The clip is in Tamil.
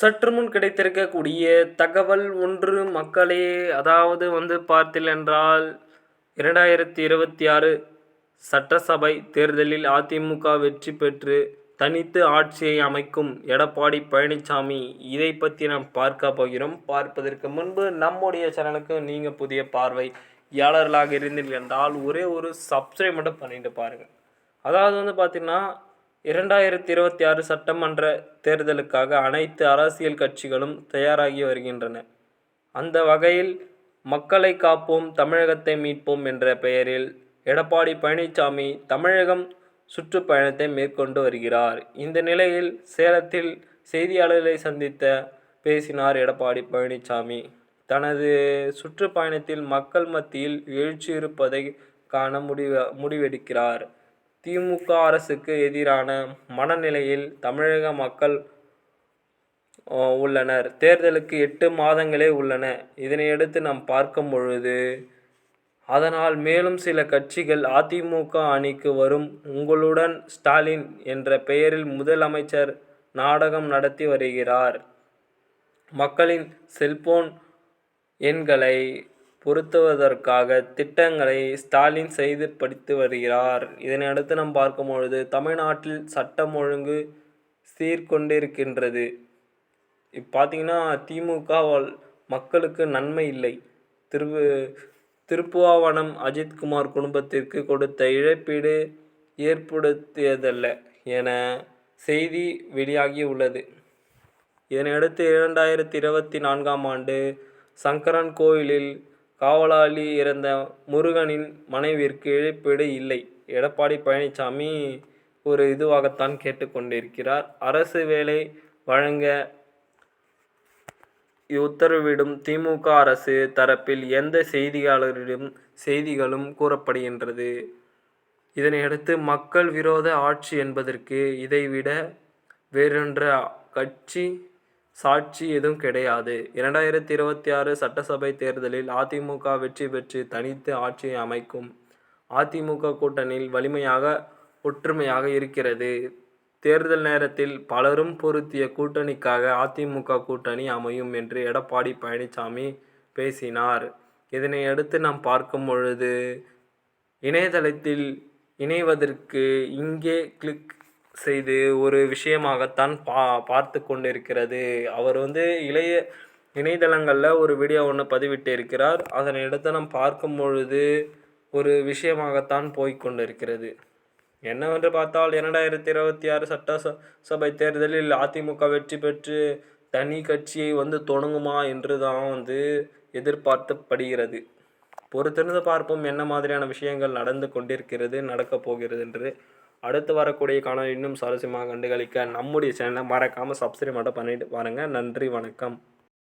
சற்று முன் கிடைத்திருக்கக்கூடிய தகவல் ஒன்று மக்களே அதாவது வந்து பார்த்தீர்கள் என்றால் இரண்டாயிரத்தி இருபத்தி ஆறு சட்டசபை தேர்தலில் அதிமுக வெற்றி பெற்று தனித்து ஆட்சியை அமைக்கும் எடப்பாடி பழனிசாமி இதை பற்றி நாம் பார்க்க போகிறோம். பார்ப்பதற்கு முன்பு நம்முடைய சேனலுக்கு நீங்கள் புதிய பார்வையாளர்களாக இருந்தீர்கள் என்றால் ஒரே ஒரு சப்ஸ்கிரைப் மட்டும் பண்ணிட்டு பாருங்கள் அதாவது வந்து பார்த்திங்கன்னா இரண்டாயிரத்தி இருபத்தி ஆறு சட்டமன்ற தேர்தலுக்காக அனைத்து அரசியல் கட்சிகளும் தயாராகி வருகின்றன. அந்த வகையில் மக்களை காப்போம் தமிழகத்தை மீட்போம் என்ற பெயரில் எடப்பாடி பழனிசாமி தமிழகம் சுற்றுப்பயணத்தை மேற்கொண்டு வருகிறார். இந்த நிலையில் சேலத்தில் செய்தியாளர்களை சந்தித்த பேசினார் எடப்பாடி பழனிசாமி தனது சுற்றுப்பயணத்தில் மக்கள் மத்தியில் எழுச்சி இருப்பதை காண முடிவ முடிவெடுக்கிறார். திமுக அரசுக்கு எதிரான மனநிலையில் தமிழக மக்கள் உள்ளனர். தேர்தலுக்கு எட்டு மாதங்களே உள்ளன. இதனையடுத்து நாம் பார்க்கும் பொழுது அதனால் மேலும் சில கட்சிகள் அதிமுக அணிக்கு வரும். உங்களுடன் ஸ்டாலின் என்ற பெயரில் முதலமைச்சர் நாடகம் நடத்தி வருகிறார். மக்களின் செல்போன் எண்களை பொருத்துவதற்காக திட்டங்களை ஸ்டாலின் செய்து படித்து வருகிறார். இதனை அடுத்து நாம் பார்க்கும் பொழுது தமிழ்நாட்டில் சட்டம் ஒழுங்கு சீர்கொண்டிருக்கின்றது. இப்போ பார்த்தீங்கன்னா திமுகவால் மக்களுக்கு நன்மை இல்லை. திரு திருப்புவாவனம் அஜித்குமார் குடும்பத்திற்கு கொடுத்த இழப்பீடு ஏற்படுத்தியதல்ல என செய்தி வெளியாகி உள்ளது. இதனையடுத்து இரண்டாயிரத்தி இருபத்தி நான்காம் ஆண்டு சங்கரன் கோயிலில் காவலாளி இறந்த முருகனின் மனைவிற்கு இழப்பீடு இல்லை. எடப்பாடி பழனிசாமி ஒரு இதுவாகத்தான் கேட்டுக்கொண்டிருக்கிறார். அரசு வேலை வழங்க உத்தரவிடும் திமுக அரசு தரப்பில் எந்த செய்தியாளரிடம் செய்திகளும் கூறப்படுகின்றது. இதனையடுத்து மக்கள் விரோத ஆட்சி என்பதற்கு இதைவிட வேறொன்ற கட்சி சாட்சி எதுவும் கிடையாது. இரண்டாயிரத்தி இருபத்தி ஆறு சட்டசபை தேர்தலில் அதிமுக வெற்றி பெற்று தனித்து ஆட்சியை அமைக்கும் அதிமுக கூட்டணியில் வலிமையாக ஒற்றுமையாக இருக்கிறது. தேர்தல் நேரத்தில் பலரும் பொருத்திய கூட்டணிக்காக அதிமுக கூட்டணி அமையும் என்று எடப்பாடி பழனிசாமி பேசினார். இதனை அடுத்து நாம் பார்க்கும் பொழுது இணையதளத்தில் இணைவதற்கு இங்கே கிளிக் செய்து ஒரு விஷயமாகத்தான் பா பார்த்து கொண்டிருக்கிறது. அவர் வந்து இளைய இணையதளங்களில் ஒரு வீடியோ ஒன்று பதிவிட்டு இருக்கிறார் அதனை அடுத்து நாம் பார்க்கும் பொழுது ஒரு விஷயமாகத்தான் போய்கொண்டிருக்கிறது என்னவென்று பார்த்தால் இரண்டாயிரத்தி இருபத்தி ஆறு சட்ட சபை தேர்தலில் அதிமுக வெற்றி பெற்று தனி கட்சியை வந்து தொடங்குமா என்று தான் வந்து எதிர்பார்க்கப்படுகிறது பொறுத்திருந்து பார்ப்போம் என்ன மாதிரியான விஷயங்கள் நடந்து கொண்டிருக்கிறது நடக்கப் போகிறது என்று. அடுத்து வரக்கூடிய காணொலி இன்னும் சுவாரஸ்யமாக கண்டுகளிக்க நம்முடைய சேனலை மறக்காமல் சப்ஸ்கிரைப் மட்டும் பண்ணிட்டு பாருங்கள் நன்றி வணக்கம்.